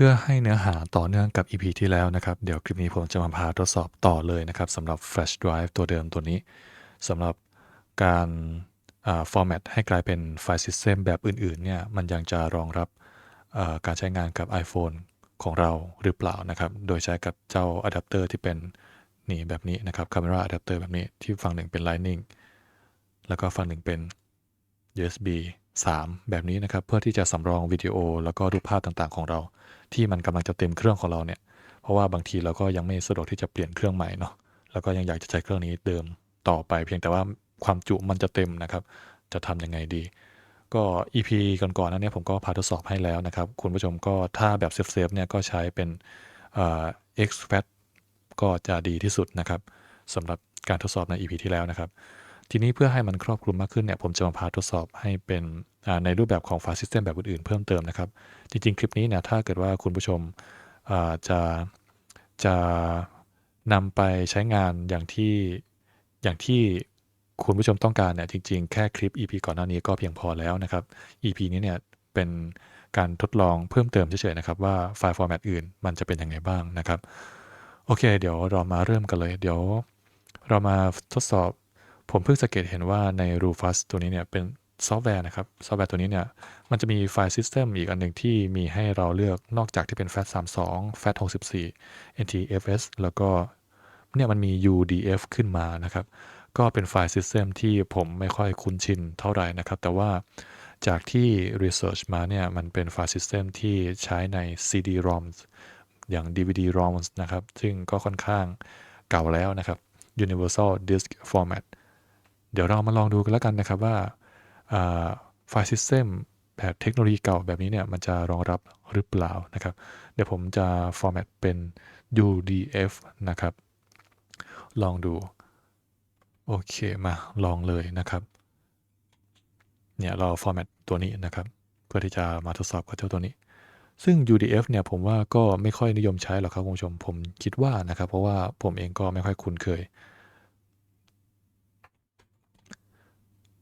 พื่อให้เนื้อหาต่อเนื่องกับ EP ที่แล้วนะครับ เดี๋ยวคลิปนี้ผมจะมาพาทดสอบต่อเลยนะครับสำหรับ Flash Drive ตัวเดิมตัวนี้สำหรับการฟอ่า format ให้กลายเป็นไฟล์ System แบบอื่นๆเนี่ยมันยังจะรองรับการใช้งานกับ iPhone ของเราหรือเปล่านะครับ โดยใช้กับเจ้าอะแดปเตอร์ที่เป็นนี่แบบนี้นะครับค Camera Adapter แบบนี้ที่ฝั่งหนึ่งเป็น Lightning แล้วก็ฝั่งหนึ่งเป็น USB 3 แบบนี้นะครับ เพื่อที่จะสำรองวิดีโอแล้วก็รูปภาพต่างๆ ของเรา ที่มันกำลังจะเต็มเครื่องของเราเนี่ย เพราะว่าบางทีเราก็ยังไม่สะดวกที่จะเปลี่ยนเครื่องใหม่เนาะแล้วก็ยังอยากจะใช้เครื่องนี้เดิมต่อไป เพียงแต่ว่าความจุมันจะเต็มนะครับ จะทำยังไงดี ก็ EP ก่อนๆนั้นเนี่ยผมก็พาทดสอบให้แล้วนะครับ คุณผู้ชมก็ถ้าแบบเซฟๆเนี่ยก็ใช้เป็นเอ่อ exFAT ก็จะดีที่สุดนะครับสำหรับการทดสอบใน EP ที่แล้วนะครับ ทีนี้เพื่อให้มันครอบคลุมมากขึ้นเนี่ยผมจะมาพาทดสอบให้เป็น ในรูปแบบของไฟล์ System แบบอื่นๆเพิ่มเติมนะครับ จริงๆ คลิปนี้นี่ยถ้าเกิดว่าคุณผู้ชมจะจะนำไปใช้งานอย่างที่อย่างที่คุณผู้ชมต้องการเนี่ยจริงๆ แค่คลิป EP ก่อนหน้านี้ก็เพียงพอแล้วนะครับ EP นี้เนี่ยเป็นการทดลองเพิ่มเติมเฉยๆนะครับว่าไฟล์ format อื่นมันจะเป็นยังไงบ้างนะครับ โอเค เดี๋ยวเรามาเริ่มกันเลย เดี๋ยวเรามาทดสอบ ผมเพิ่งสังเกตเห็นว่าใน Rufus ตัวนี้เนี่ยเป็น ซอฟต์แวร์นะครับ ซอฟต์แวร์ตัวนี้เนี่ย มันจะมีไฟล์ System อีกอันหนึ่งที่มีให้เราเลือกนอกจากที่เป็น FAT32 FAT64 NTFS แล้วก็เนี่ยมันมี UDF ขึ้นมานะครับ ก็เป็นไฟล์ System ที่ผมไม่ค่อยคุ้นชินเท่าไหร่นะครับ แต่ว่าจากที่ Research มาเนี่ย มันเป็นไฟล์ System ที่ใช้ใน CD-ROMs อย่าง DVD-ROMs นะครับ ซึ่งก็ค่อนข้างเก่าแล้วนะครับ Universal Disk Format เดี๋ยวเรามาลองดูกันแล้วกันนะครับว่า ไฟล์ System แบบเทคโนโลยีเก่าแบบนี้เนี่ย มันจะรองรับหรือเปล่านะครับ เดี๋ยวผมจะ format เป็น UDF นะครับ ลองดู โอเคมาลองเลยนะครับ เนี่ยเรา format ตัวนี้นะครับ เพื่อที่จะมาทดสอบกับเจ้าตัวนี้ ซึ่ง UDF เนี่ยผมว่าก็ไม่ค่อยนิยมใช้หรอกครับคุณผู้ชม ผมคิดว่านะครับ เพราะว่าผมเองก็ไม่ค่อยคุ้นเคย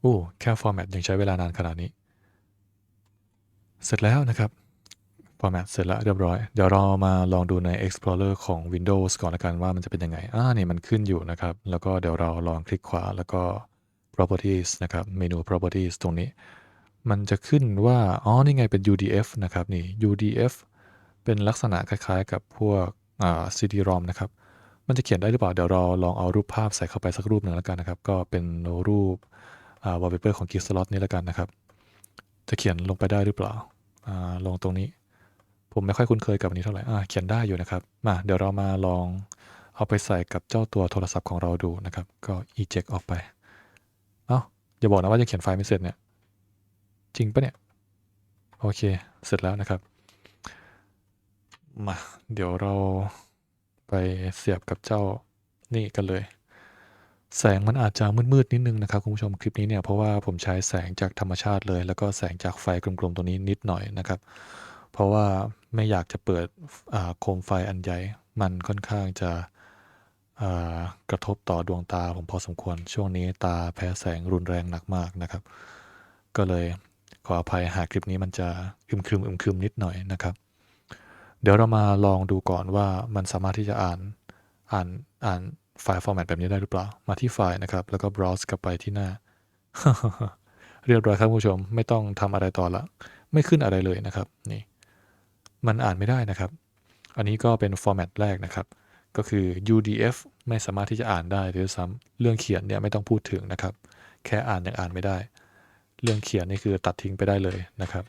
โอ้แค่ format ยังใช้เวลานานขนาดนี้ เสร็จแล้วนะครับ format เสร็จแล้วเรียบร้อย เดี๋ยวเรามาลองดูใน Explorer ของ Windows ก่อนละกันว่ามันจะเป็นยังไง อ่านี่มันขึ้นอยู่นะครับ แล้วก็เดี๋ยวเราลองคลิกขวาแล้วก็ properties นะครับเมนู properties ตรงนี้ มันจะขึ้นว่า อ๋อ นี่ไงเป็น UDF นะครับนี่ UDF เป็นลักษณะคล้ายๆ กับพวกอ่า CD-ROM นะครับ มันจะเขียนได้หรือเปล่า เดี๋ยวเราลองเอารูปภาพใส่เข้าไปสักรูปหนึ่งแล้วกันนะครับ ก็เป็นรูป อ่า wallpaper ของ Geekslot นี่แล้วกันนะครับ จะเขียนลงไปได้หรือเปล่าอ่าลงตรงนี้ ผมไม่ค่อยคุ้นเคยกับอันนี้เท่าไหร่อ่าเขียนได้อยู่นะครับ มาเดี๋ยวเรามาลองเอาไปใส่กับเจ้าตัวโทรศัพท์ของเราดูนะครับ ก็ eject ออกไป เอ้าอย่าบอกนะว่าจะเขียนไฟล์ไม่เสร็จเนี่ย จริงปะเนี่ย โอเค เสร็จแล้วนะครับ มา เดี๋ยวเราไปเสียบกับเจ้านี่กันเลย แสงมันอาจจะมืดๆนิดนึงนะครับคุณผู้ชมคลิปนี้เนี่ยเพราะว่าผมใช้แสงจากธรรมชาติเลย แล้วก็แสงจากไฟกลมๆตัวนี้นิดหน่อยนะครับ เพราะว่าไม่อยากจะเปิดโคมไฟอันใหญ่ มันค่อนข้างจะกระทบต่อดวงตาผมพอสมควร ช่วงนี้ตาแพ้แสงรุนแรงหนักมากนะครับ ก็เลยขออภัยหากคลิปนี้มันจะอึมครึมอึมครึมนิดหน่อยนะครับ เดี๋ยวเรามาลองดูก่อนว่ามันสามารถที่จะอ่านอ่านอ่าน ไฟล์ format แบบนี้ได้หรือเปล่า มาที่ไฟล์นะครับ แล้วก็ browse กลับไปที่หน้า เรียบร้อยครับผู้ชม ไม่ต้องทำอะไรต่อละ ไม่ขึ้นอะไรเลยนะครับ นี่ มันอ่านไม่ได้นะครับ อันนี้ก็เป็น format แรกนะครับ ก็คือ UDF ไม่สามารถที่จะอ่านได้ด้วยซ้ำเรื่องเขียนเนี่ยไม่ต้องพูดถึงนะครับ แค่อ่านยังอ่านไม่ได้ เรื่องเขียนนี่คือตัดทิ้งไปได้เลยนะครับ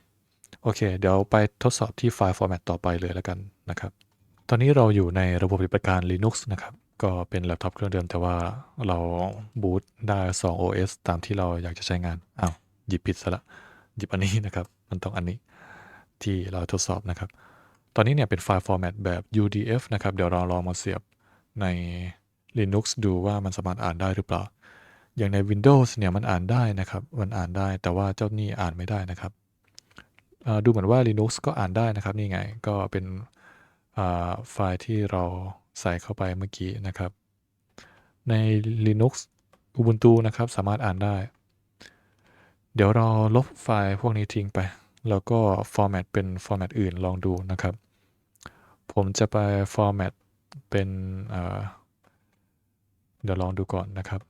โอเค เดี๋ยวไปทดสอบที่ไฟล์ format ต่อไปเลยแล้วกันนะครับ ตอนนี้เราอยู่ในระบบปฏิบัติการ Linux นะครับ ก็เป็นแล็ปท็อปเครื่องเดิม แต่ว่าเราบูตได้ 2 OS ตามที่เราอยากจะใช้งานอ้าวหยิบผิดซะละ หยิบอันนี้นะครับ มันต้องอันนี้ที่เราทดสอบนะครับ ตอนนี้เนี่ยเป็นไฟล์ format แบบ UDF นะครับ เดี๋ยวเราลองมาเสียบใน Linux ดูว่ามันสามารถอ่านได้หรือเปล่า อย่างใน Windows เนี่ยมันอ่านได้นะครับ มันอ่านได้แต่ว่าเจ้านี่อ่านไม่ได้นะครับ ดูเหมือนว่า Linux ก็อ่านได้นะครับนี่ไง ก็เป็นไฟล์ที่เรา ใส่เข้าไปเมื่อกี้นะครับ ใน Linux Ubuntu นะครับสามารถอ่านได้ เดี๋ยวเราลบไฟล์พวกนี้ทิ้งไป แล้วก็ format เป็น format อื่นลองดูนะครับ ผมจะไป format เป็นเเดี๋ยวลองดูก่อนนะครับ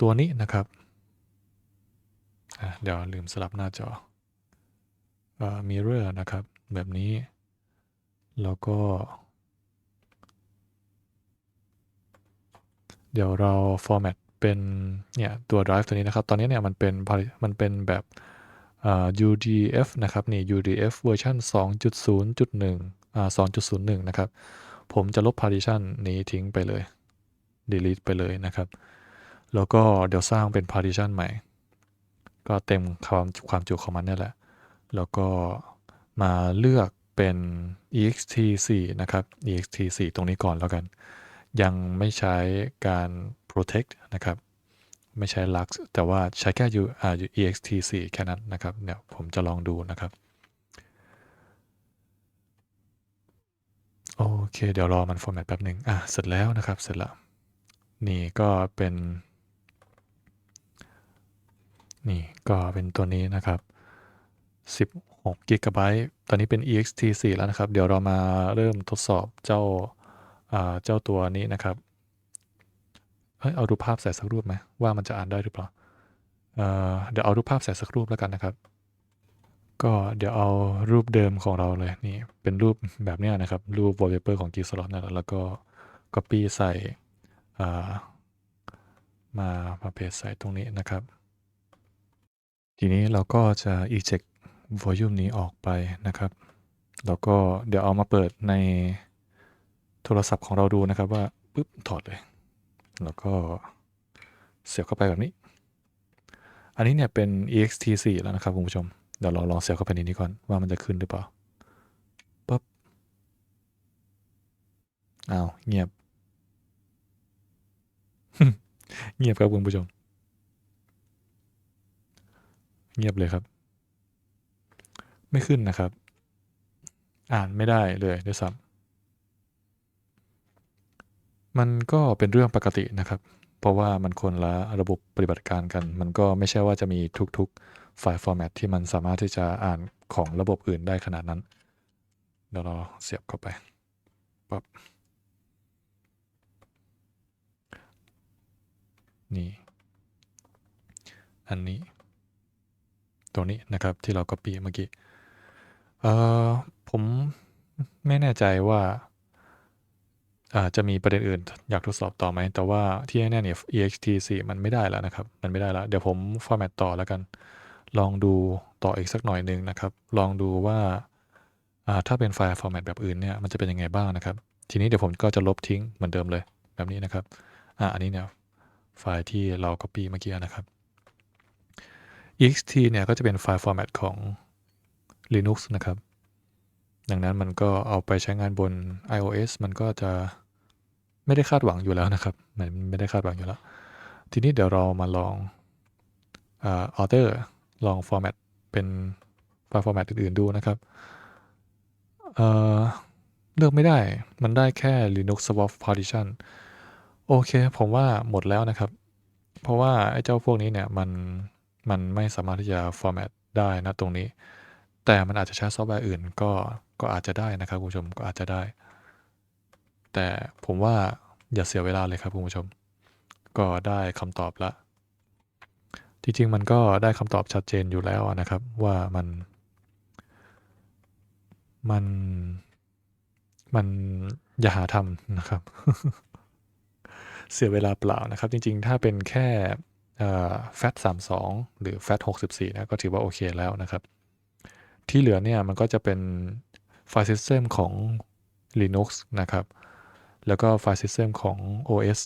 ตัวนี้นะครับ เดี๋ยวลืมสลับหน้าจอ mirror นะครับ แบบนี้ แล้วก็ เดี๋ยวเรา format เป็นเนี่ยตัว drive ตัวนี้นะครับ ตอนนี้เนี่ยมันเป็นมันเป็นแบบ UDF นะครับนี่ UDF เวอร์ชัน2.0.1อ่า2.01 นะครับ ผมจะลบ partition นี้ทิ้งไปเลย delete ไปเลยนะครับ แล้วก็เดี๋ยวสร้างเป็น partition ใหม่ ก็เต็มความความจุของมันนี่แหละ แล้วก็มาเลือกเป็น ext4 นะครับ ext4 ตรงนี้ก่อนแล้วกัน ยังไม่ใช้การ protect นะครับ ไม่ใช้ lux แต่ว่าใช้แค่ u อ่า ext4 แค่นั้นนะครับเนี่ยผมจะลองดูนะครับ โอเค เดี๋ยวรอมัน format แป๊บหนึ่งอะ เสร็จแล้วนะครับ เสร็จแล้วนี่ก็เป็น นี่ก็เป็นตัวนี้นะครับ 16 g b ตอนนี้เป็น ext4 แล้วนะครับ เดี๋ยวเรามาเริ่มทดสอบเจ้าเจ้าตัวนี้นะครับ เฮ้ย เอารูปภาพใส่สักรูปไหมว่ามันจะอ่านได้หรือเปล่าเเดี๋ยวเอารูปภาพใส่สักรูปแล้วกันนะครับ ก็เดี๋ยวเอารูปเดิมของเราเลยนี่เป็นรูปแบบนี้นะครับ รูป wallpaper ของ g s l o t นั่นะแล้วก็ copy ใส่มามาเพจใส่ตรงนี้นะครับ ทีนี้เราก็จะ eject volume นี้ออกไปนะครับ แล้วก็เดี๋ยวเอามาเปิดในโทรศัพท์ของเราดูนะครับว่าปุ๊บถอดเลย แล้วก็เสียบเข้าไปแบบนี้ อันนี้เนี่ยเป็น ext4 แล้วนะครับคุณผู้ชม เดี๋ยวเราลองเสียบเข้าไปในนี้ก่อนว่ามันจะขึ้นหรือเปล่าปุ๊บอ้าวเงียบ เงียบครับคุณผู้ชม เงียบเลยครับ ไม่ขึ้นนะครับ อ่านไม่ได้เลยด้วยซ้ำมันก็เป็นเรื่องปกตินะครับ เพราะว่ามันคนละระบบปฏิบัติการกัน มันก็ไม่ใช่ว่าจะมีทุกๆไฟล์ฟอร์แมตที่มันสามารถที่จะอ่านของระบบอื่นได้ขนาดนั้น เดี๋ยวเราเสียบเข้าไปปั๊บนี่ อันนี้ ตัวนี้นะครับที่เรา copy เมื่อกี้ เอ่อ ผมไม่แน่ใจว่าอาจะมีประเด็นอื่นอยากทดสอบต่อไหม แต่ว่าที่แน่ ๆ เนี่ย ext4 มันไม่ได้แล้วนะครับ มันไม่ได้แล้ว เดี๋ยวผม format ต่อแล้วกัน ลองดูต่ออีกสักหน่อยหนึ่งนะครับ ลองดูว่า อ่า ถ้าเป็นไฟล์ format แบบอื่นเนี่ย มันจะเป็นยังไงบ้างนะครับ ทีนี้เดี๋ยวผมก็จะลบทิ้งเหมือนเดิมเลย แบบนี้นะครับ อ่า อันนี้เนี่ย ไฟล์ที่เรา copy เมื่อกี้นะครับ ext เนี่ย ก็จะเป็นไฟล์ format ของ Linux นะครับ ดังนั้นมันก็เอาไปใช้งานบน iOS มันก็จะไม่ได้คาดหวังอยู่แล้วนะครับ มันไม่ได้คาดหวังอยู่แล้ว ทีนี้เดี๋ยวเรามาลองออ order ลอง format เป็นไฟล์ format อื่นๆดูนะครับเเลือกไม่ได้ มันได้แค่ Linux swap partition โอเค ผมว่าหมดแล้วนะครับ เพราะว่าไอ้เจ้าพวกนี้เนี่ยมันมันไม่สามารถที่จะ format ได้นะตรงนี้ แต่มันอาจจะใช้ซอฟต์แวร์อื่นก็ก็อาจจะได้นะครับคุณผู้ชมก็อาจจะได้ แต่ผมว่าอย่าเสียเวลาเลยครับคุณผู้ชม ก็ได้คำตอบละจริงๆมันก็ได้คำตอบชัดเจนอยู่แล้วนะครับ ว่ามัน มันมันอย่าหาทำนะครับ เสียเวลาเปล่านะครับ จริงๆ ถ้าเป็นแค่แฟตสามสองหรือแฟตหกสิบสี่นะก็ถือว่าโอเคแล้วนะครับ ที่เหลือเนี่ยมันก็จะเป็นไฟล์ System ของ Linux นะครับ แล้วก็ไฟล์ System ของ OS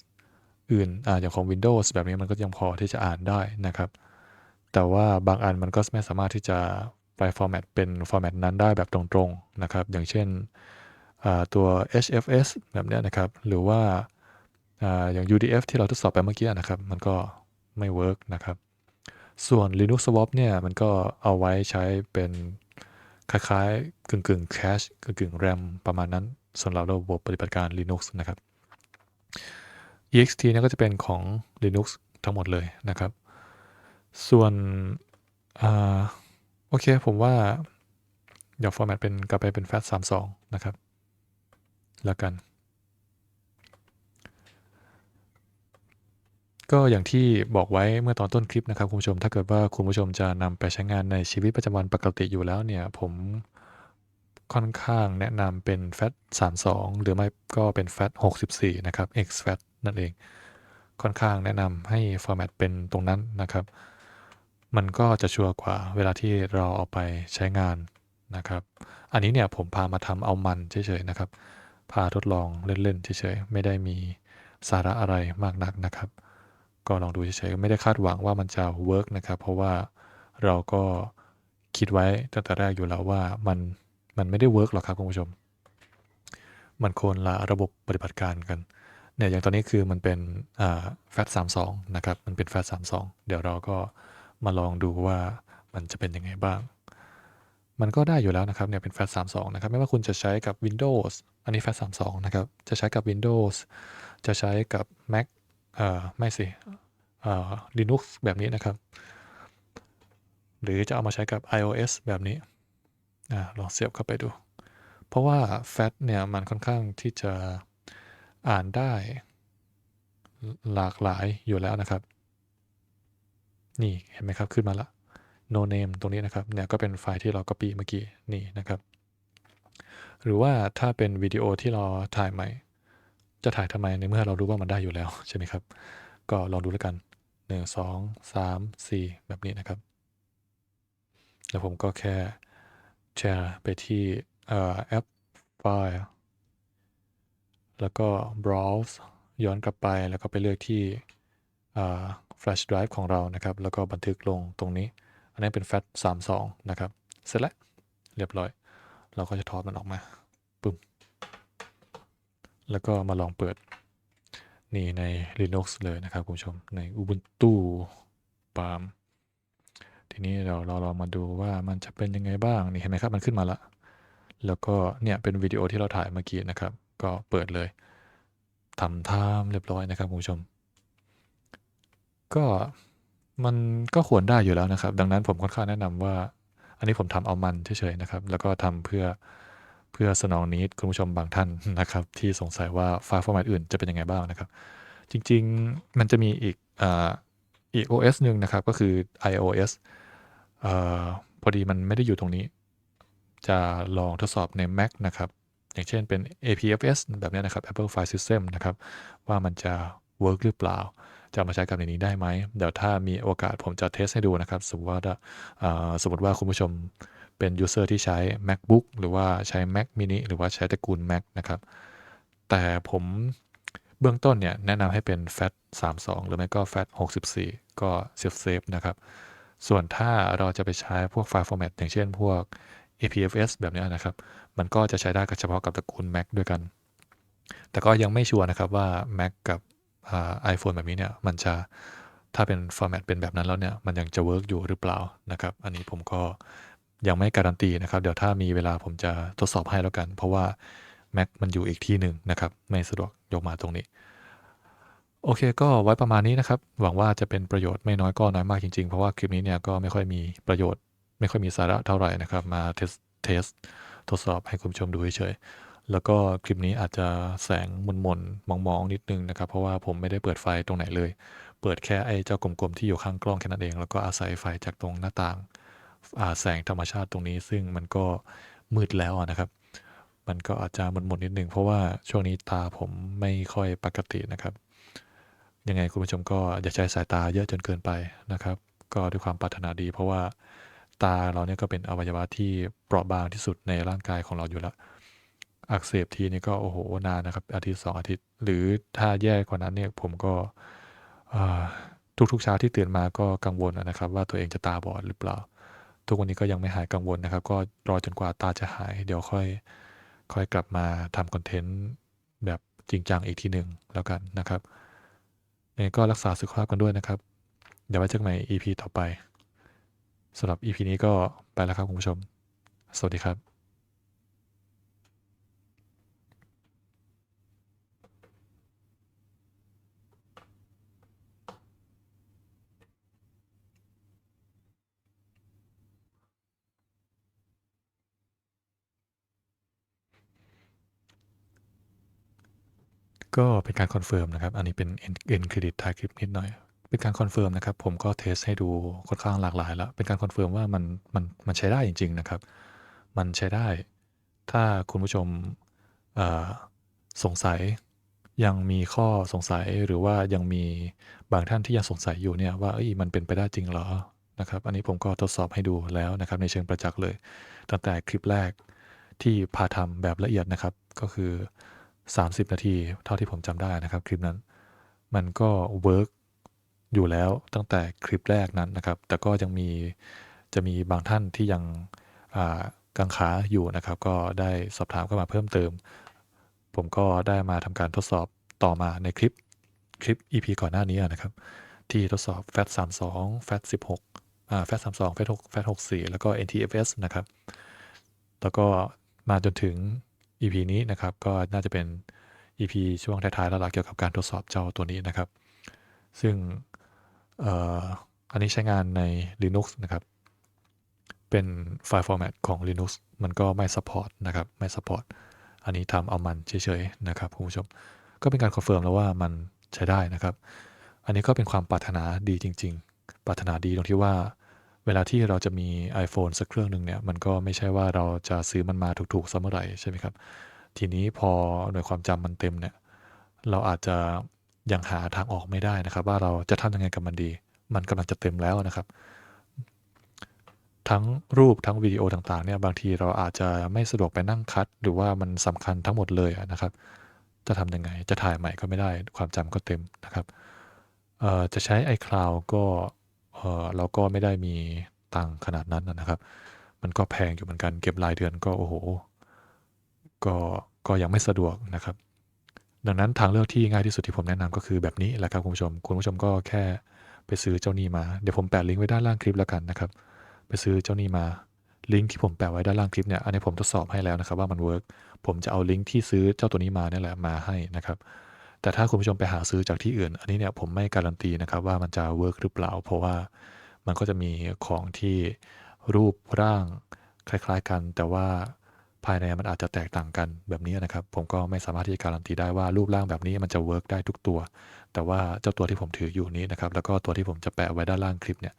อื่นอ่าอย่างของ Windows แบบนี้มันก็ยังพอที่จะอ่านได้นะครับ แต่ว่าบางอันมันก็ไม่สามารถที่จะไป format เป็น format นั้นได้แบบตรงๆนะครับ อย่างเช่นตัว HFS แบบนี้นะครับ หรือว่าอย่าง UDF ที่เราทดสอบไปเมื่อกี้นะครับ มันก็ไม่เวิร์กนะครับ ส่วน Linux Swap เนี่ย มันก็เอาไว้ใช้เป็น คล้ายๆ กึ่งกึ่งแคชกึ่งกึ่งแรมประมาณนั้นสำหรับระบบปฏิบัติการ Linux นะครับ ext นี่ก็จะเป็นของ Linux ทั้งหมดเลยนะครับ ส่วนโอเค ผมว่าเดี๋ยวฟอร์แมตเป็นกลับไปเป็น fat 32 นะครับ แล้วกัน ก็อย่างที่บอกไว้เมื่อตอนต้นคลิปนะครับคุณผู้ชม ถ้าเกิดว่าคุณผู้ชมจะนำไปใช้งานในชีวิตประจำวันปกติอยู่แล้วเนี่ย ผมค่อนข้างแนะนำเป็น fat 32 หรือไม่ก็เป็น fat 64 นะครับ x fat นั่นเอง ค่อนข้างแนะนำให้ฟอร์แมตเป็นตรงนั้นนะครับ มันก็จะชัวร์กว่าเวลาที่เราเอาไปใช้งานนะครับ อันนี้เนี่ยผมพามาทำเอามันเฉยๆนะครับ พาทดลองเล่นๆเฉยๆไม่ได้มีสาระอะไรมากนักนะครับ ก็ลองดูเฉยๆไม่ได้คาดหวังว่ามันจะเวิร์กนะครับ เพราะว่าเราก็คิดไว้ตั้งแต่แรกอยู่แล้วว่ามันมันไม่ได้เวิร์กหรอกครับคุณผู้ชม มันคนละระบบปฏิบัติการกันเนี่ยอย่างตอนนี้คือมันเป็นแฟตสามสองนะครับมันเป็นแฟตสามสองเดี๋ยวเราก็มาลองดูว่ามันจะเป็นยังไงบ้าง มันก็ได้อยู่แล้วนะครับเนี่ยเป็นแฟตสามสองนะครับไม่ว่าคุณจะใช้กับ Windows อันนี้แฟตสามสองนะครับจะใช้กับ Windows จะใช้กับ Mac เอ่อไม่สิเอ่อ Linux แบบนี้นะครับ หรือจะเอามาใช้กับ iOS แบบนี้อ่าลองเสียบเข้าไปดู เพราะว่า FAT เนี่ยมันค่อนข้างที่จะอ่านได้หลากหลายอยู่แล้วนะครับ นี่เห็นไหมครับขึ้นมาละ no name ตรงนี้นะครับ เนี่ยก็เป็นไฟล์ที่เรา copy เมื่อกี้ นี่นะครับ หรือว่าถ้าเป็นวิดีโอที่เราถ่ายใหม่ จะถ่ายทำไมในเมื่อเรารู้ว่ามันได้อยู่แล้วใช่ไหมครับ ก็ลองดูแล้วกัน 1 2 3 4 แบบนี้นะครับ แล้วผมก็แค่แชร์ไปที่แอปไฟล์แล้วก็ browse ย้อนกลับไปแล้วก็ไปเลือกที่ flash drive ของเรานะครับ แล้วก็บันทึกลงตรงนี้ อันนี้เป็น fat 32 นะครับ เสร็จแล้ว เรียบร้อย เราก็จะถอดมันออกมา ปึ๊ม แล้วก็มาลองเปิดนี่ใน Linux เลยนะครับคุณผู้ชมใน Ubuntu Palm ทีนี้เราเราลองมาดูว่ามันจะเป็นยังไงบ้างนี่เห็นไหมครับมันขึ้นมาละแล้วก็เนี่ยเป็นวิดีโอที่เราถ่ายเมื่อกี้นะครับ ก็เปิดเลยทำท่ามเรียบร้อยนะครับคุณผู้ชม ก็มันก็ควรได้อยู่แล้วนะครับ ดังนั้นผมค่อนข้างแนะนำว่า อันนี้ผมทำเอามันเฉยๆนะครับ แล้วก็ทำเพื่อ พื่อสนองนิดคุณผู้ชมบางท่านนะครับ ที่สงสัยว่าไฟล์ฟอร์แมตอื่นจะเป็นยังไงบ้างนะครับ จริงๆมันจะมีอีกอ่าอีก OS หนึ่งนะครับ ก็คือ iOS อพอดีมันไม่ได้อยู่ตรงนี้ จะลองทดสอบใน Mac นะครับ อย่างเช่นเป็น APFS แบบนี้นะครับ Apple File System นะครับ ว่ามันจะ work หรือเปล่า จะมาใช้กับในนี้ได้ไหม เดี๋ยวถ้ามีโอกาสผมจะเทสให้ดูนะครับ สมมติว่าสมมติว่าคุณผู้ชม เป็น user ที่ใช้ MacBook หรือว่าใช้ Mac mini หรือว่าใช้ตระกูล Mac นะครับ แต่ผมเบื้องต้นเนี่ย แนะนำให้เป็น FAT 32 หรือไม่ก็ FAT 64 ก็เซฟเซฟนะครับ ส่วนถ้าเราจะไปใช้พวกไฟล์ฟอร์แมตอย่างเช่นพวก APFS แบบนี้นะครับ มันก็จะใช้ได้กับเฉพาะกับตระกูล Mac ด้วยกัน แต่ก็ยังไม่ชัวร์นะครับว่า Mac กับไอโฟนแบบนี้เนี่ย มันจะถ้าเป็นฟอร์แมตเป็นแบบนั้นแล้วเนี่ย มันยังจะเวิร์กอยู่หรือเปล่านะครับ อันนี้ผมก็ ยังไม่การันตีนะครับ เดี๋ยวถ้ามีเวลาผมจะทดสอบให้แล้วกัน เพราะว่า Mac มันอยู่อีกที่หนึ่งนะครับ ไม่สะดวกยกมาตรงนี้ โอเค ก็ไว้ประมาณนี้นะครับ หวังว่าจะเป็นประโยชน์ไม่น้อยก็น้อยมากจริงๆ เพราะว่าคลิปนี้เนี่ยก็ไม่ค่อยมีประโยชน์ ไม่ค่อยมีสาระเท่าไหร่นะครับ มาเทสเทสทดสอบให้คุณผู้ชมดูเฉยๆแล้วก็คลิปนี้อาจจะแสงมนๆมองๆนิดนึงนะครับ เพราะว่าผมไม่ได้เปิดไฟตรงไหนเลย เปิดแค่ไอ้เจ้ากลมๆที่อยู่ข้างกล้องแค่นั้นเอง แล้วก็อาศัยไฟจากตรงหน้าต่าง แสงธรรมชาติตรงนี้ ซึ่งมันก็มืดแล้วนะครับ มันก็อาจจะหมดนิดนึงเพราะว่าช่วงนี้ตาผมไม่ค่อยปกตินะครับ ยังไงคุณผู้ชมก็อย่าใช้สายตาเยอะจนเกินไปนะครับ ก็ด้วยความปรารถนาดี เพราะว่าตาเราเนี่ยก็เป็นอวัยวะที่เปราะบางที่สุดในร่างกายของเราอยู่แล้วอักเสบทีนี้ก็โอ้โหนานนะครับ อาทิตย์สองอาทิตย์ หรือถ้าแย่กว่านั้นเนี่ยผมก็ทุกๆเช้าที่ตื่นมาก็กังวลนะครับ ว่าตัวเองจะตาบอดหรือเปล่า ทุกวันนี้ก็ยังไม่หายกังวลนะครับ ก็รอจนกว่าตาจะหาย เดี๋ยวค่อยค่อยกลับมาทำคอนเทนต์แบบจริงจังอีกทีหนึ่งแล้วกันนะครับนี่ก็รักษาสุขภาพกันด้วยนะครับ เดี๋ยวไว้เจอกันใหม่ EP ต่อไปสำหรับ EP นี้ก็ไปแล้วครับคุณผู้ชม สวัสดีครับ ก็เป็นการคอนเฟิร์มนะครับ อันนี้เป็นเอ็นเครดิตท้ายคลิปนิดหน่อย เป็นการคอนเฟิร์มนะครับ ผมก็เทสให้ดูค่อนข้างหลากหลายแล้ว เป็นการคอนเฟิร์มว่ามันมันมันใช้ได้จริง ๆ นะครับ มันใช้ได้ ถ้าคุณผู้ชมสงสัยยังมีข้อสงสัยหรือว่ายังมีบางท่านที่ยังสงสัยอยู่เนี่ยว่าเอ้ยมันเป็นไปได้จริงเหรอนะครับ อันนี้ผมก็ทดสอบให้ดูแล้วนะครับ ในเชิงประจักษ์เลย ตั้งแต่คลิปแรกที่พาทำแบบละเอียดนะครับ ก็คือ 30 นาที เท่าที่ผมจำได้นะครับ คลิปนั้น มันก็เวิร์กอยู่แล้วตั้งแต่คลิปแรกนั้นนะครับ แต่ก็ยังมีจะมีบางท่านที่ยังอ่ากังขาอยู่นะครับ ก็ได้สอบถามเข้ามาเพิ่มเติม ผมก็ได้มาทำการทดสอบต่อมาในคลิปคลิป EP ก่อนหน้านี้นะครับ ที่ทดสอบ FAT 32 FAT 16อ่า FAT 32 FAT 6 FAT 64 แล้วก็ NTFS นะครับ แล้วก็มาจนถึง EP นี้นะครับก็น่าจะเป็น EP ช่วงท้ายๆแล้วล่ะเกี่ยวกับการทดสอบเจ้าตัวนี้นะครับ ซึ่งอ่ออันนี้ใช้งานใน Linux นะครับ เป็นไฟล์ฟอร์แมตของ Linux มันก็ไม่ support นะครับ ไม่ support อันนี้ทำเอามันเฉยๆนะครับคุณผู้ชม ก็เป็นการคอนเฟิร์มแล้วว่ามันใช้ได้นะครับ อันนี้ก็เป็นความปรารถนาดีจริง ๆ ปรารถนาดีตรงที่ว่า เวลาที่เราจะมี iPhone สักเครื่องหนึ่งเนี่ย มันก็ไม่ใช่ว่าเราจะซื้อมันมาถูกๆเสมอไหร่ใช่ไหมครับ ทีนี้พอหน่วยความจำมันเต็มเนี่ย เราอาจจะยังหาทางออกไม่ได้นะครับ ว่าเราจะทำยังไงกับมันดี มันกำลังจะเต็มแล้วนะครับ ทั้งรูปทั้งวิดีโอต่างๆเนี่ยบางทีเราอาจจะไม่สะดวกไปนั่งคัด หรือว่ามันสำคัญทั้งหมดเลยนะครับ จะทำยังไงจะถ่ายใหม่ก็ไม่ได้ ความจำก็เต็มนะครับจะใช้ iCloud ก็ เออเราก็ไม่ได้มีตังค์ขนาดนั้นนะครับ มันก็แพงอยู่เหมือนกันเก็บรายเดือนก็โอ้โห ก็ก็ยังไม่สะดวกนะครับ ดังนั้นทางเลือกที่ง่ายที่สุดที่ผมแนะนำก็คือแบบนี้แหละครับคุณผู้ชม คุณผู้ชมก็แค่ไปซื้อเจ้านี้มา เดี๋ยวผมแปะลิงก์ไว้ด้านล่างคลิปแล้วกันนะครับ ไปซื้อเจ้านี้มา ลิงก์ที่ผมแปะไว้ด้านล่างคลิปเนี่ย อันนี้ผมทดสอบให้แล้วนะครับว่ามันเวิร์กผมจะเอาลิงก์ที่ซื้อเจ้าตัวนี้มาเนี่ยแหละมาให้นะครับ แต่ถ้าคุณผู้ชมไปหาซื้อจากที่อื่น อันนี้เนี่ยผมไม่การันตีนะครับว่ามันจะเวิร์กหรือเปล่า เพราะว่ามันก็จะมีของที่รูปร่างคล้าย ๆ กัน แต่ว่าภายในมันอาจจะแตกต่างกันแบบนี้นะครับ ผมก็ไม่สามารถที่จะการันตีได้ว่ารูปร่างแบบนี้มันจะเวิร์กได้ทุกตัว แต่ว่าเจ้าตัวที่ผมถืออยู่นี้นะครับ แล้วก็ตัวที่ผมจะแปะไว้ด้านล่างคลิปเนี่ย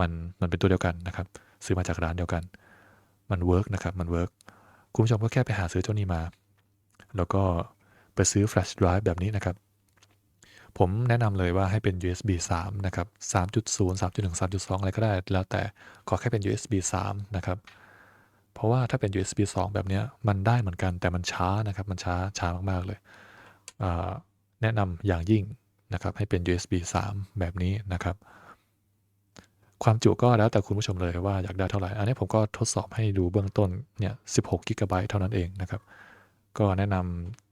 มันมันเป็นตัวเดียวกันนะครับ ซื้อมาจากร้านเดียวกัน มันเวิร์กนะครับ มันเวิร์กคุณผู้ชมก็แค่ไปหาซื้อเจ้านี้มา แล้วก็ ไปซื้อ flash drive แบบนี้นะครับ ผมแนะนำเลยว่าให้เป็น USB 3 นะครับ 3.0 3.1 3.2 อะไรก็ได้ แล้วแต่ขอแค่เป็น USB 3 นะครับ เพราะว่าถ้าเป็น USB 2 แบบนี้มันได้เหมือนกันแต่มันช้านะครับ มันช้าช้ามาก ๆ เลย แนะนำอย่างยิ่งนะครับให้เป็น USB 3 แบบนี้นะครับ ความจุก็แล้วแต่คุณผู้ชมเลยว่าอยากได้เท่าไหร่ อันนี้ผมก็ทดสอบให้ดูเบื้องต้นเนี่ย16กิกะไบต์เท่านั้นเองนะครับ ก็แนะนำ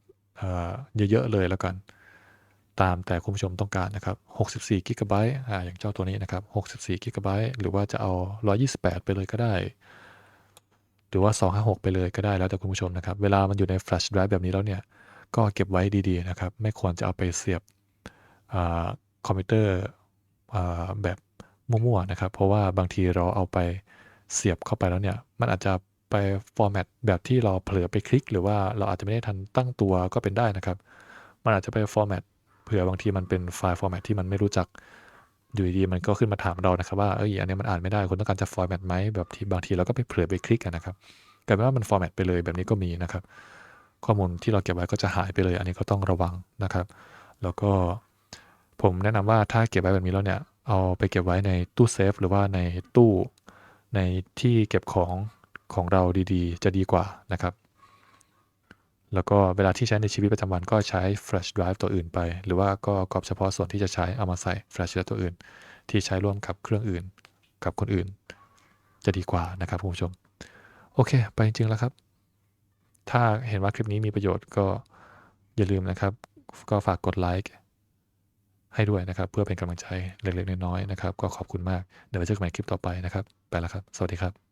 เยอะๆเลยแล้วกัน ตามแต่คุณผู้ชมต้องการนะครับ 64กิกะไบต์อ่าอย่างเจ้าตัวนี้นะครับ 64กิกะไบต์หรือว่าจะเอา 128 ไปเลยก็ได้ หรือว่า 256 ไปเลยก็ได้แล้วแต่คุณผู้ชมนะครับ เวลามันอยู่ใน flash drive แบบนี้แล้วเนี่ย ก็เก็บไว้ดีๆนะครับ ไม่ควรจะเอาไปเสียบอคอมพิวเตอร์แบบมั่วๆนะครับ เพราะว่าบางทีเราเอาไปเสียบเข้าไปแล้วเนี่ย มันอาจจะ ไปฟอร์แมตแบบที่เราเผลอไปคลิก หรือว่าเราอาจจะไม่ได้ทันตั้งตัวก็เป็นได้นะครับ มันอาจจะไปฟอร์แมตเผื่อบางทีมันเป็นไฟล์ฟอร์แมตที่มันไม่รู้จักอยู่ดีมันก็ขึ้นมาถามเรานะครับว่าเอ้ยอันนี้มันอ่านไม่ได้คุณต้องการจะฟอร์แมตไหมแบบที่บางทีเราก็ไปเผลอไปคลิกกันนะครับกลายเป็นว่ามันฟอร์แมตไปเลยแบบนี้ก็มีนะครับ ข้อมูลที่เราเก็บไว้ก็จะหายไปเลย อันนี้ก็ต้องระวังนะครับ แล้วก็ผมแนะนำว่าถ้าเก็บไว้แบบนี้แล้วเนี่ยเอาไปเก็บไว้ในตู้เซฟหรือว่าในตู้ในที่เก็บของ ของเราดีๆ จะดีกว่านะครับ แล้วก็เวลาที่ใช้ในชีวิตประจำวันก็ใช้ flash drive ตัวอื่นไป หรือว่าก็กรอบเฉพาะส่วนที่จะใช้เอามาใส่ flash drive ตัวอื่น ที่ใช้ร่วมกับเครื่องอื่น กับคนอื่น จะดีกว่านะครับคุณผู้ชม โอเค ไปจริงๆแล้วครับ ถ้าเห็นว่าคลิปนี้มีประโยชน์ก็อย่าลืมนะครับ ก็ฝากกดไลค์ให้ด้วยนะครับ เพื่อเป็นกำลังใจเล็กๆน้อยๆนะครับ ก็ขอบคุณมาก เดี๋ยวไว้เจอกันใหม่คลิปต่อไปนะครับ ไปแล้วครับ สวัสดีครับ